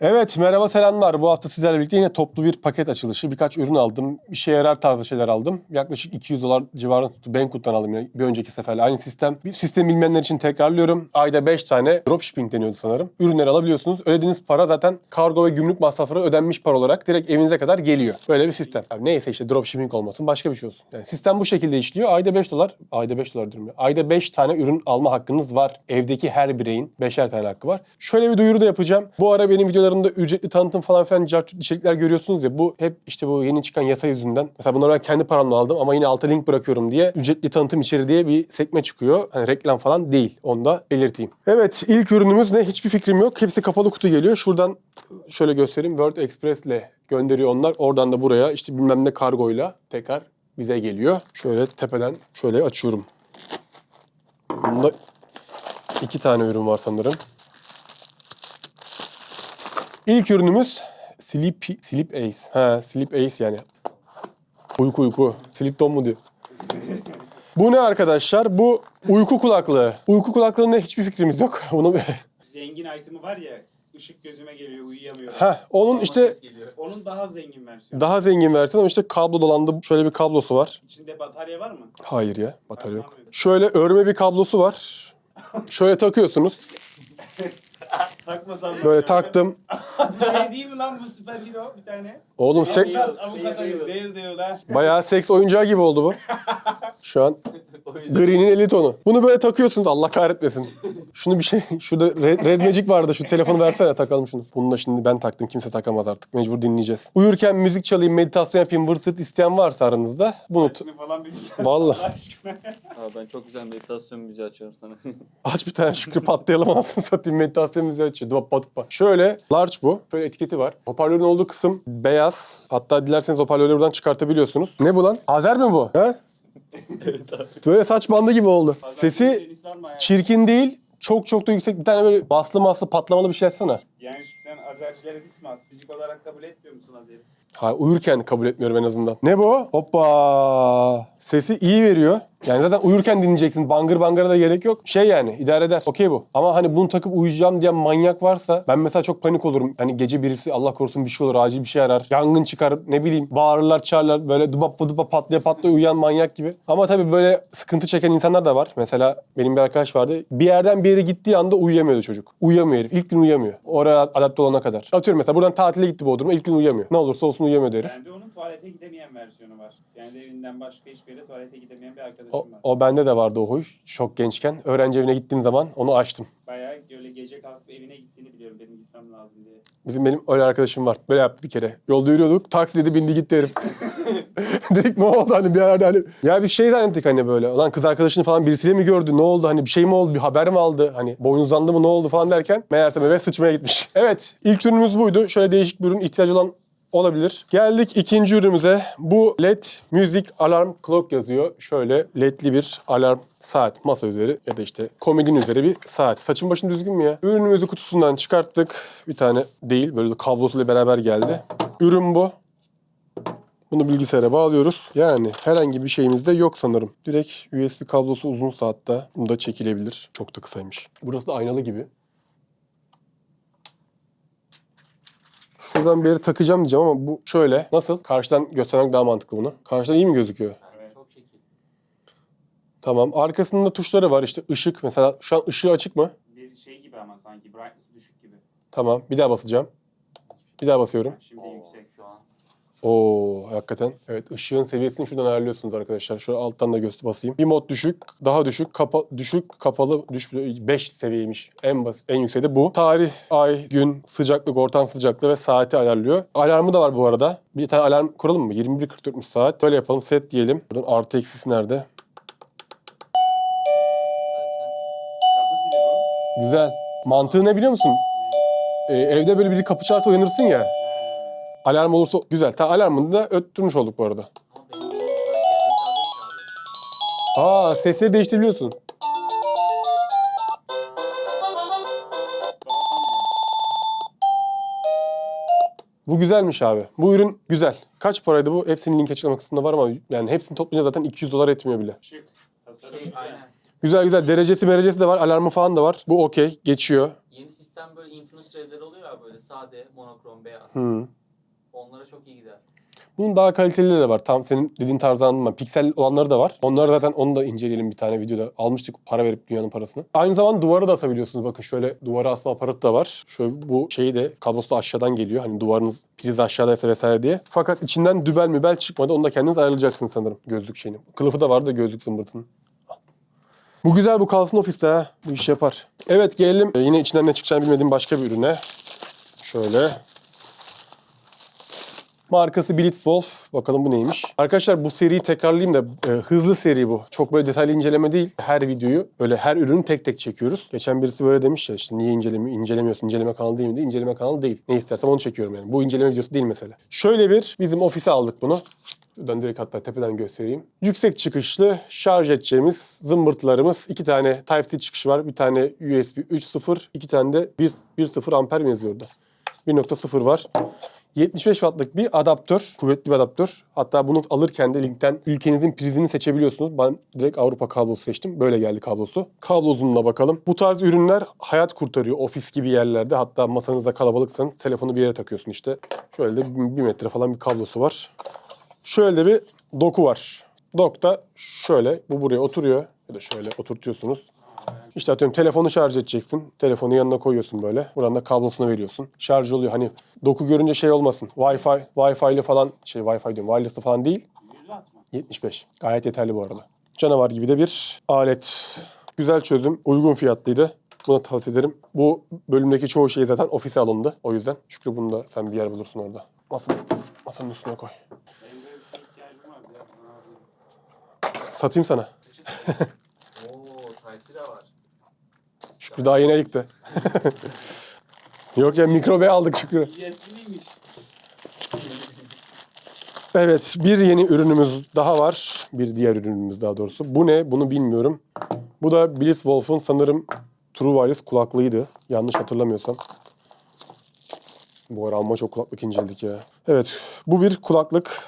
Evet merhaba selamlar. Bu hafta sizlerle birlikte yine toplu bir paket açılışı. Birkaç ürün aldım. İşe yarar tarzı şeyler aldım. Yaklaşık 200 dolar civarında tuttu. Banggood'dan aldım yine bir önceki seferle. Aynı sistem. Bir sistem bilmeyenler için tekrarlıyorum. Ayda 5 tane dropshipping deniyordu sanırım. Ürünleri alabiliyorsunuz. Ödediğiniz para zaten kargo ve gümrük masrafları ödenmiş para olarak direkt evinize kadar geliyor. Böyle bir sistem. Yani neyse işte dropshipping olmasın başka bir şey olsun. Yani sistem bu şekilde işliyor. Ayda 5 dolar. Ayda 5 dolar diyorum. Ayda 5 tane ürün alma hakkınız var. Evdeki her bireyin 5'er tane hakkı var. Şöyle bir duyuru da yapacağım. Bu ara benim videolarımda ücretli tanıtım falan filan cartçut içerikler görüyorsunuz ya. Bu hep işte bu yeni çıkan yasa yüzünden. Mesela bunları ben kendi paramla aldım ama yine alta link bırakıyorum diye ücretli tanıtım içeri diye bir sekme çıkıyor. Hani reklam falan değil. Onu da belirteyim. Evet ilk ürünümüz ne? Hiçbir fikrim yok. Hepsi kapalı kutu geliyor. Şuradan şöyle göstereyim. World Express ile gönderiyor onlar. Oradan da buraya işte bilmem ne kargoyla tekrar bize geliyor. Şöyle tepeden şöyle açıyorum. Bunda iki tane ürün var sanırım. İlk ürünümüz Sleep, Sleep Ace. Ha, Sleep Ace yani. Uyku uyku. Sleep Dome mu diyor. Bu ne arkadaşlar? Bu uyku kulaklığı. Uyku kulaklığında hiçbir fikrimiz yok. Bunu Zengin item'ı var ya, ışık gözüme geliyor, uyuyamıyorum. ha, onun işte Onun daha zengin versiyonu. daha zengin versiyonu ama işte kablo dolandı. Şöyle bir kablosu var. İçinde batarya var mı? Hayır ya, batarya yok. Şöyle örme bir kablosu var. Şöyle takıyorsunuz. Takmasam da Böyle olur. taktım. Şey değil mi lan bu süper hero bir tane? Oğlum se- Değil, avukat ayı. Değil diyor lan. bayağı seks oyuncağı gibi oldu bu. Şu an Green'in 50 tonu. Bunu böyle takıyorsunuz Allah kahretmesin. Şunu bir şey, şurada Red, Red Magic vardı şu telefonu versene takalım şunu. Bunu da şimdi ben taktım kimse takamaz artık mecbur dinleyeceğiz. Uyurken müzik çalayım meditasyon yapayım vırt zırt isteyen varsa aranızda bunu t- Saçını falan bir güzel. Vallahi. Allah aşkına. Abi ben çok güzel meditasyon müziği açıyorum sana. aç bir tane şükür patlayalım anasını satayım meditasyon müziği dupa. Şöyle large bu. Şöyle etiketi var. Hoparlörün olduğu kısım beyaz. Hatta dilerseniz hoparlörleri buradan çıkartabiliyorsunuz. Ne bu lan? Azer mi bu? He? Böyle saç bandı gibi oldu. Sesi mı ayağı? Çirkin değil. Çok çok da yüksek bir tane böyle baslı maslı patlamalı bir şey açsana. Yani şimdi sen Azercilere diss mi at? Müzik olarak kabul etmiyor musun Azer'i? Ha uyurken kabul etmiyorum en azından. Ne bu? Hoppa. Sesi iyi veriyor. Yani zaten uyurken dinleyeceksin. Bangır bangıra da gerek yok. Şey yani idare eder. Okey bu. Ama hani bunu takıp uyuyacağım diyen manyak varsa ben mesela çok panik olurum. Hani gece birisi Allah korusun bir şey olur acil bir şey arar. Yangın çıkar ne bileyim bağırırlar çağırırlar böyle dubap duba patlaya patlaya uyuyan manyak gibi. Ama tabii böyle sıkıntı çeken insanlar da var. Mesela benim bir arkadaş vardı. Bir yerden bir yere gittiği anda uyuyamıyordu çocuk. Uyuyamıyor herif. İlk gün uyuyamıyor. Oraya adapte olana kadar. Atıyorum mesela buradan tatile gitti Bodrum'a ilk gün uyuyamıyor. Ne olursa olsun uyuyamıyordu herif. Bende onun tuvalete gidemeyen versiyonu var. Kendi evinden başka hiçbir yere tuvalete gidemeyen bir arkadaşım O, var. o bende de vardı o huy. Çok gençken. Öğrenci evine gittiğim zaman onu açtım. Bayağı böyle gece kalkıp evine gittiğini biliyorum benim gitmem lazım diye. Bizim benim öyle arkadaşım var. Böyle yaptı bir kere. Yolda yürüyorduk. Taksi dedi bindi gitti herif. Dedik ne oldu hani bir yerde hani. Ya bir şey zannettik hani böyle. Ulan kız arkadaşını falan birisiyle mi gördü? Ne oldu? Hani bir şey mi oldu? Bir haber mi aldı? Hani boynuzlandı mı ne oldu falan derken. Meğerse eve sıçmaya gitmiş. Evet ilk ürünümüz buydu. Şöyle değişik bir ürün ihtiyacı olan olabilir. Geldik ikinci ürünümüze. Bu LED Music Alarm Clock yazıyor. Şöyle ledli bir alarm saat masa üzeri ya da işte komodin üzeri bir saat. Saçın başın düzgün mü ya? Ürünümüzü kutusundan çıkarttık. Bir tane değil böyle kablosuyla beraber geldi. Ürün bu. Bunu bilgisayara bağlıyoruz. Yani herhangi bir şeyimiz de yok sanırım. Direkt USB kablosu uzun saatte. Bunu da çekilebilir. Çok da kısaymış. Burası da aynalı gibi. Şuradan bir yere takacağım diyeceğim ama bu şöyle. Nasıl? Karşıdan göstermek daha mantıklı bunu. Karşıdan iyi mi gözüküyor? Çok şekil. Tamam. Arkasında tuşları var. İşte ışık. Mesela şu an ışığı açık mı? Bir şey gibi ama sanki brightness'ı düşük gibi. Tamam. Bir daha basacağım. Bir daha basıyorum. Şimdi Oo, yüksek. Şu an. Oo hakikaten. Evet ışığın seviyesini şuradan ayarlıyorsunuz arkadaşlar. Şöyle alttan da göster basayım. Bir mod düşük, daha düşük, kapa düşük, kapalı, düş 5 seviyeymiş. En bas en yükseği de bu. Tarih, ay, gün, sıcaklık, ortam sıcaklığı ve saati ayarlıyor. Alarmı da var bu arada. Bir tane alarm kuralım mı? 21.44'müş saat. Böyle yapalım. Set diyelim. Buradan artı eksisi nerede? Güzel. Mantığı ne biliyor musun? Ee, evde böyle biri kapı çalarsa uyanırsın ya. Alarm olursa güzel. Ta alarmını da öttürmüş olduk bu arada. Aa sesleri değiştirebiliyorsun. Bu güzelmiş abi. Bu ürün güzel. Kaç paraydı bu? Hepsinin link açıklama kısmında var ama yani hepsini toplayınca zaten 200 dolar etmiyor bile. Şık. Tasarım Şey, güzel. aynen. Güzel güzel. Derecesi merecesi de var. Alarmı falan da var. Bu okey. Geçiyor. Yeni sistem böyle Infinus R'ler oluyor ya böyle sade, monokrom, beyaz. Hı. Onlara çok iyi gider. Bunun daha kalitelileri de var. Tam senin dediğin tarzı anladım ben. Piksel olanları da var. Onları zaten onu da inceleyelim bir tane videoda. Almıştık para verip dünyanın parasını. Aynı zamanda duvara da asabiliyorsunuz. Bakın şöyle duvara asma aparatı da var. Şöyle bu şeyi de kablosu da aşağıdan geliyor. Hani duvarınız priz aşağıdaysa vesaire diye. Fakat içinden dübel mübel çıkmadı. Onu da kendiniz ayarlayacaksınız sanırım gözlük şeyini. Kılıfı da vardı gözlük zımbırtının. Bu güzel bu kalsın ofiste ha. Bu iş yapar. Evet gelelim e, yine içinden ne çıkacağını bilmediğim başka bir ürüne. Şöyle. Markası Blitzwolf. Bakalım bu neymiş. Arkadaşlar bu seriyi tekrarlayayım da e, hızlı seri bu. Çok böyle detaylı inceleme değil. Her videoyu böyle her ürünü tek tek çekiyoruz. Geçen birisi böyle demiş ya işte niye incelemi, incelemiyorsun? İnceleme kanalı değil mi diye. İnceleme kanalı değil. Ne istersem onu çekiyorum yani. Bu inceleme videosu değil mesela. Şöyle bir bizim ofise aldık bunu. Şuradan direkt hatta tepeden göstereyim. Yüksek çıkışlı şarj edeceğimiz zımbırtılarımız. iki tane Type-C çıkışı var. Bir tane USB 3.0, iki tane de 1.0 amper mi yazıyor orada? 1.0 var. 75 wattlık bir adaptör, kuvvetli bir adaptör. Hatta bunu alırken de linkten ülkenizin prizini seçebiliyorsunuz. Ben direkt Avrupa kablosu seçtim. Böyle geldi kablosu. Kablo uzunluğuna bakalım. Bu tarz ürünler hayat kurtarıyor ofis gibi yerlerde. Hatta masanızda kalabalıksanız telefonu bir yere takıyorsun işte. Şöyle de bir metre falan bir kablosu var. Şöyle de bir doku var. Dok da şöyle, bu buraya oturuyor. Ya da şöyle oturtuyorsunuz. İşte atıyorum telefonu şarj edeceksin. Telefonu yanına koyuyorsun böyle. Buradan da kablosunu veriyorsun. Şarj oluyor. Hani doku görünce şey olmasın. Wi-Fi, Wi-Fi'li falan şey Wi-Fi diyorum. Wireless'lı falan değil. 100 watt mı? 75. Gayet yeterli bu arada. Canavar gibi de bir alet. Güzel çözüm. Uygun fiyatlıydı. Bunu tavsiye ederim. Bu bölümdeki çoğu şey zaten ofise alındı. O yüzden. Şükrü bunu da sen bir yer bulursun orada. Masanın, masanın üstüne koy. Benim böyle bir şeye ihtiyacım var. Bir dakika, ne yapayım? Satayım sana. Oo, Type-C de var. Şükrü daha yeni ayıktı. Yok ya mikrobe aldık Şükrü. Evet bir yeni ürünümüz daha var. Bir diğer ürünümüz daha doğrusu. Bu ne? Bunu bilmiyorum. Bu da Blitzwolf'un sanırım True Wireless kulaklığıydı. Yanlış hatırlamıyorsam. Bu ara amma çok kulaklık inceledik ya. Evet bu bir kulaklık.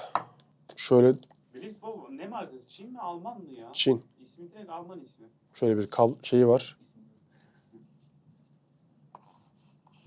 Şöyle Bliss bu ne markası? Çin mi Alman mı ya? Çin. İsmi direkt Alman ismi. Şöyle bir kal şeyi var.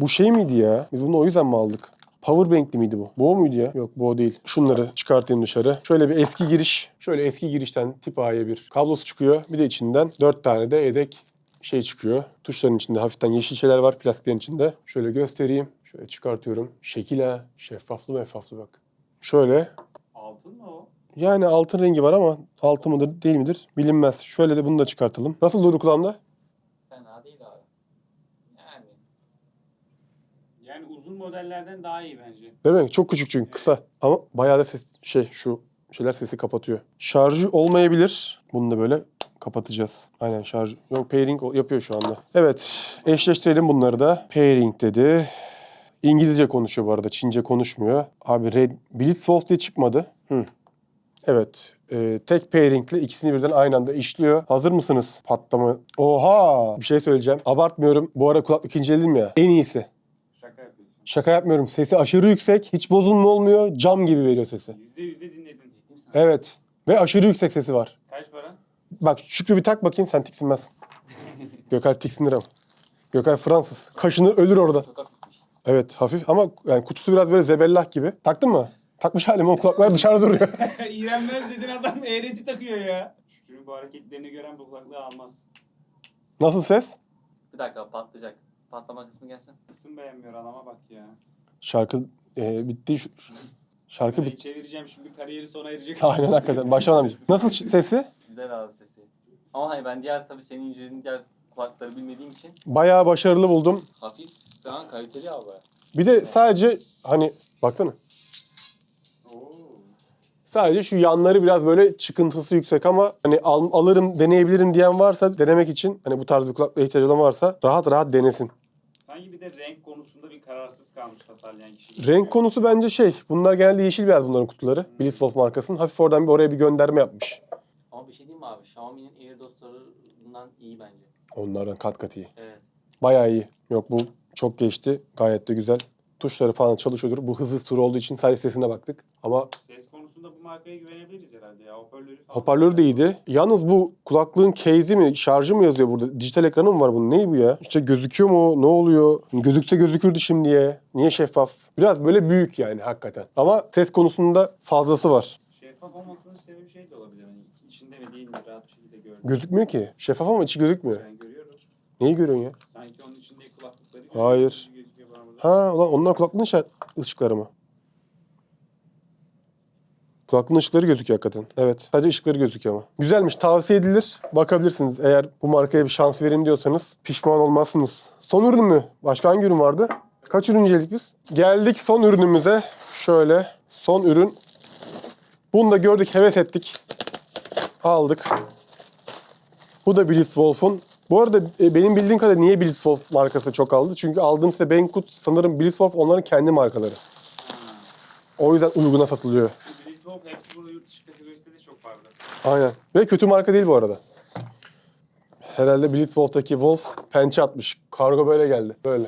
Bu şey miydi ya? Biz bunu o yüzden mi aldık? Powerbank'li miydi bu? Bu muydu ya? Yok bu değil. Şunları çıkartayım dışarı. Şöyle bir eski giriş. Şöyle eski girişten tip A'ya bir kablosu çıkıyor. Bir de içinden dört tane de yedek şey çıkıyor. Tuşların içinde hafiften yeşil şeyler var plastiklerin içinde. Şöyle göstereyim. Şöyle çıkartıyorum. Şekil ha. Şeffaflı meffaflı bak. Şöyle. Altın mı o? Yani altın rengi var ama altın mıdır değil midir bilinmez. Şöyle de bunu da çıkartalım. Nasıl durdu kulağımda? Fena değil abi. Yani. Yani uzun modellerden daha iyi bence. Değil mi? Çok küçük çünkü kısa. Ama bayağı da ses şey şu şeyler sesi kapatıyor. Şarjı olmayabilir. Bunu da böyle kapatacağız. Aynen şarj. Yok pairing yapıyor şu anda. Evet eşleştirelim bunları da. Pairing dedi. İngilizce konuşuyor bu arada. Çince konuşmuyor. Abi Red Blitzwolf diye çıkmadı. Hı. Evet. e, tek pairingle ikisini birden aynı anda işliyor. Hazır mısınız? Patlama. Oha! Bir şey söyleyeceğim. Abartmıyorum. Bu ara kulaklık inceledim ya. En iyisi. Şaka yapmıyorum. Sesi aşırı yüksek. Hiç bozulma olmuyor. Cam gibi veriyor sesi. Yüzde yüzde dinledin. Ciddi misin? Evet. Ve aşırı yüksek sesi var. Kaç para? Bak Şükrü bir tak bakayım sen tiksinmezsin. Gökalp tiksinir ama. Gökalp Fransız. Kaşınır ölür orada. Evet hafif ama yani kutusu biraz böyle zebellah gibi. Taktın mı? Takmış halim o kulaklar dışarıda duruyor. İğrenmez dedin adam eğreti takıyor ya. Şükrü'nün bu hareketlerini gören bu kulaklığı almaz. Nasıl ses? Bir dakika patlayacak. Patlama kısmı gelsin. Kısım beğenmiyor adama bak ya. Şarkı e, bitti. Şu- Şarkı bitti. çevireceğim şimdi kariyeri sona erecek. Aynen hakikaten. Başlamamayacak. Nasıl ş- sesi? Güzel abi sesi. Ama hani ben diğer tabii senin incelediğin diğer kulakları bilmediğim için Bayağı başarılı buldum. hafif falan kaliteli abi. Bir de sadece hani baksana. Oo. Sadece şu yanları biraz böyle çıkıntısı yüksek ama hani al- alırım deneyebilirim diyen varsa denemek için hani bu tarz bir kulaklığa ihtiyacı olan varsa rahat rahat denesin. Sanki bir de renk konusunda bir kararsız kalmış tasarlayan kişi. Renk konusu bence şey bunlar genelde yeşil beyaz bunların kutuları. Blitzwolf markasının hafif oradan bir oraya bir gönderme yapmış. Ama bir şey diyeyim mi abi? Xiaomi'nin AirDots'larından iyi bence. Onlardan kat kat iyi. Evet. Bayağı iyi. Yok bu çok geçti. Gayet de güzel. Tuşları falan çalışıyordur. Bu hızlı tur olduğu için sadece sesine baktık. Ama Ses konusunda bu markaya güvenebiliriz herhalde ya. Hoparlörü falan. Hoparlör de iyiydi. Yalnız bu kulaklığın case'i mi, şarjı mı yazıyor burada? Dijital ekranı mı var bunun? Ne bu ya? İşte gözüküyor mu? Ne oluyor? Gözükse gözükürdü şimdiye. Niye şeffaf? Biraz böyle büyük yani hakikaten. Ama ses konusunda fazlası var. Şeffaf olmasının sebebi şey de olabilir. Hani içinde mi değil mi rahat bir şekilde gördüm. Gözükmüyor ki. Şeffaf ama içi gözükmüyor. Ben görüyorum. Neyi görüyorsun ya? Sanki onun içindeki kulaklıkları Hayır. görüyorum. Gözüküyor bana burada. Ha ulan onlar kulaklığın ışık- ışıkları mı? Kulaklığın ışıkları gözüküyor hakikaten. Evet. Sadece ışıkları gözüküyor ama. Güzelmiş. Tavsiye edilir. Bakabilirsiniz. Eğer bu markaya bir şans verin diyorsanız pişman olmazsınız. Son ürün mü? Başka hangi ürün vardı? Kaç ürün inceledik biz? Geldik son ürünümüze. Şöyle. Son ürün. Bunu da gördük, heves ettik. Aldık. Bu da Blitzwolf'un. Bu arada e, benim bildiğim kadarıyla niye Blitzwolf markası çok aldı? Çünkü aldığım size Banggood sanırım Blitzwolf onların kendi markaları. O yüzden uyguna satılıyor. Blitzwolf hepsi burada yurt dışı kategorisinde de çok vardı. Aynen. Ve kötü marka değil bu arada. Herhalde Blitzwolf'taki Wolf pençe atmış. Kargo böyle geldi. Böyle.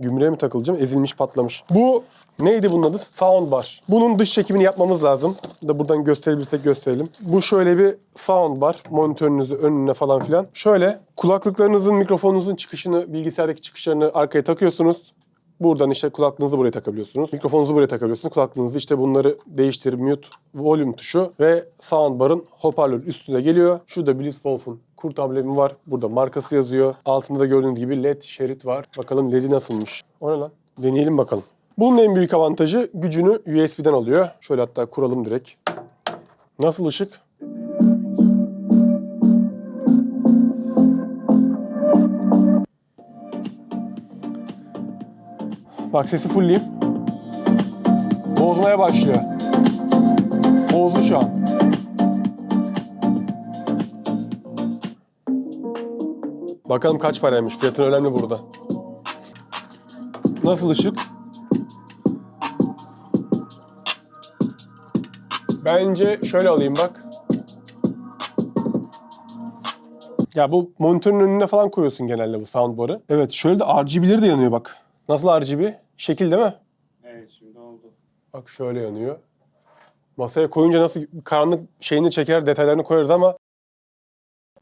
Gümrüğe mi takılacağım? Ezilmiş patlamış. Bu neydi bunun adı? Soundbar. Bunun dış çekimini yapmamız lazım. Da buradan gösterebilirsek gösterelim. Bu şöyle bir soundbar. Monitörünüzü önüne falan filan. Şöyle kulaklıklarınızın, mikrofonunuzun çıkışını, bilgisayardaki çıkışlarını arkaya takıyorsunuz. Buradan işte kulaklığınızı buraya takabiliyorsunuz. Mikrofonunuzu buraya takabiliyorsunuz. Kulaklığınızı işte bunları değiştir, mute, volume tuşu ve soundbar'ın hoparlör üstüne geliyor. Şurada Blitzwolf'un kurt amblemi var. Burada markası yazıyor. Altında da gördüğünüz gibi led şerit var. Bakalım ledi nasılmış. O ne lan? Deneyelim bakalım. Bunun en büyük avantajı gücünü USB'den alıyor. Şöyle hatta kuralım direkt. Nasıl ışık? Bak sesi fullleyeyim. Bozmaya başlıyor. Bozdu şu an. Bakalım kaç paraymış. Fiyatın önemli burada. Nasıl ışık? Bence şöyle alayım bak. Ya bu monitörün önüne falan koyuyorsun genelde bu soundbar'ı. Evet şöyle de RGB'leri de yanıyor bak. Nasıl RGB? Şekil değil mi? Evet şimdi oldu. Bak şöyle yanıyor. Masaya koyunca nasıl karanlık şeyini çeker detaylarını koyarız ama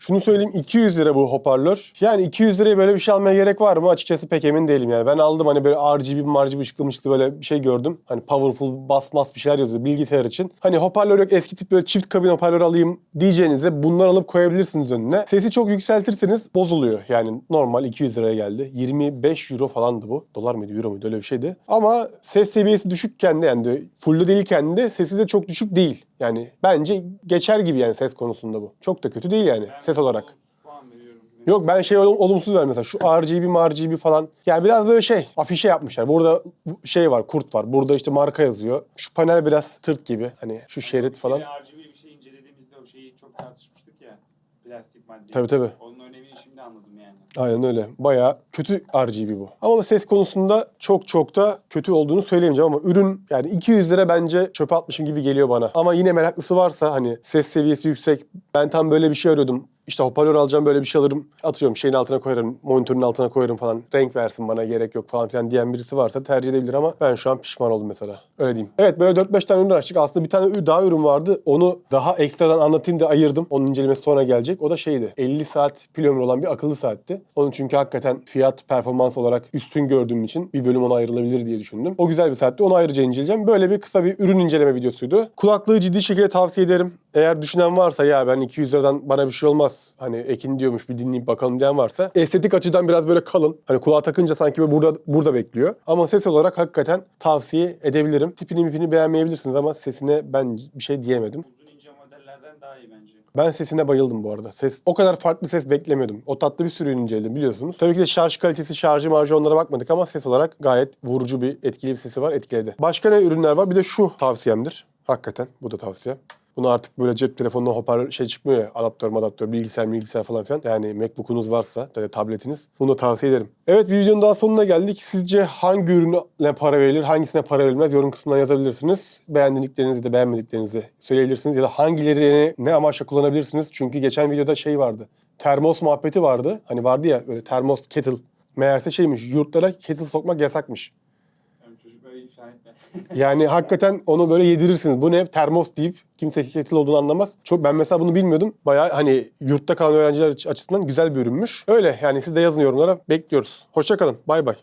şunu söyleyeyim 200 lira bu hoparlör. Yani 200 liraya böyle bir şey almaya gerek var mı? Açıkçası pek emin değilim yani. Ben aldım hani böyle RGB, margb ışıklı mışıklı böyle bir şey gördüm. Hani powerful, bas mas bir şeyler yazıyor bilgisayar için. Hani hoparlör yok eski tip böyle çift kabin hoparlör alayım diyeceğinize bunları alıp koyabilirsiniz önüne. Sesi çok yükseltirseniz bozuluyor. Yani normal 200 liraya geldi. 25 euro falandı bu. Dolar mıydı, euro muydu öyle bir şeydi. Ama ses seviyesi düşükken de yani de full'de değilken de sesi de çok düşük değil. Yani bence geçer gibi yani ses konusunda bu. Çok da kötü değil yani Ben ses olarak. Yok ben şey olum- olumsuz ver mesela şu RGB marGB falan. Yani biraz böyle şey afişe yapmışlar. Burada şey var kurt var. Burada işte marka yazıyor. Şu panel biraz tırt gibi. Hani şu şerit falan. RGB bir şey incelediğimizde o şeyi çok tartışmıştık ya. Plastik madde. Tabii tabii. Onun önemini şimdi anladım yani. Aynen öyle. Bayağı kötü RGB bu. Ama ses konusunda çok çok da kötü olduğunu söyleyemeyeceğim ama ürün yani 200 lira bence çöpe atmışım gibi geliyor bana. Ama yine meraklısı varsa hani ses seviyesi yüksek. Ben tam böyle bir şey arıyordum. İşte hoparlör alacağım böyle bir şey alırım. Atıyorum şeyin altına koyarım, monitörün altına koyarım falan. Renk versin bana gerek yok falan filan diyen birisi varsa tercih edebilir ama ben şu an pişman oldum mesela. Öyle diyeyim. Evet böyle 4-5 tane ürün açtık. Aslında bir tane daha ürün vardı. Onu daha ekstradan anlatayım da ayırdım. Onun incelemesi sonra gelecek. O da şeydi. 50 saat pil ömrü olan bir akıllı saatti. Onun çünkü hakikaten fiyat performans olarak üstün gördüğüm için bir bölüm ona ayrılabilir diye düşündüm. O güzel bir saatti. Onu ayrıca inceleyeceğim. Böyle bir kısa bir ürün inceleme videosuydu. Kulaklığı ciddi şekilde tavsiye ederim. Eğer düşünen varsa ya ben 200 liradan bana bir şey olmaz. Hani Ekin diyormuş bir dinleyip bakalım diyen varsa. Estetik açıdan biraz böyle kalın. Hani kulağa takınca sanki böyle burada burada bekliyor. Ama ses olarak hakikaten tavsiye edebilirim. Tipini mipini beğenmeyebilirsiniz ama sesine ben bir şey diyemedim. Uzun ince modellerden daha iyi bence. Ben sesine bayıldım bu arada. Ses o kadar farklı ses beklemiyordum. O tatlı bir sürü inceledim biliyorsunuz. Tabii ki de şarj kalitesi, şarjı, marjı onlara bakmadık ama ses olarak gayet vurucu bir, etkili bir sesi var, etkiledi. Başka ne ürünler var? Bir de şu tavsiyemdir. Hakikaten bu da tavsiye. Bunu artık böyle cep telefonuna hoparlör şey çıkmıyor ya. Adaptör, adaptör, bilgisayar, bilgisayar falan filan. Yani Macbook'unuz varsa ya tabletiniz. Bunu da tavsiye ederim. Evet bir videonun daha sonuna geldik. Sizce hangi ürüne para verilir, hangisine para verilmez yorum kısmından yazabilirsiniz. Beğendiklerinizi de beğenmediklerinizi söyleyebilirsiniz. Ya da hangilerini ne amaçla kullanabilirsiniz. Çünkü geçen videoda şey vardı. Termos muhabbeti vardı. Hani vardı ya böyle termos kettle. Meğerse şeymiş yurtlara kettle sokmak yasakmış. Yani hakikaten onu böyle yedirirsiniz. Bu ne? Termos deyip kimse kettle olduğunu anlamaz. Çok ben mesela bunu bilmiyordum. Bayağı hani yurtta kalan öğrenciler açısından güzel bir ürünmüş. Öyle yani siz de yazın yorumlara bekliyoruz. Hoşça kalın. Bay bay.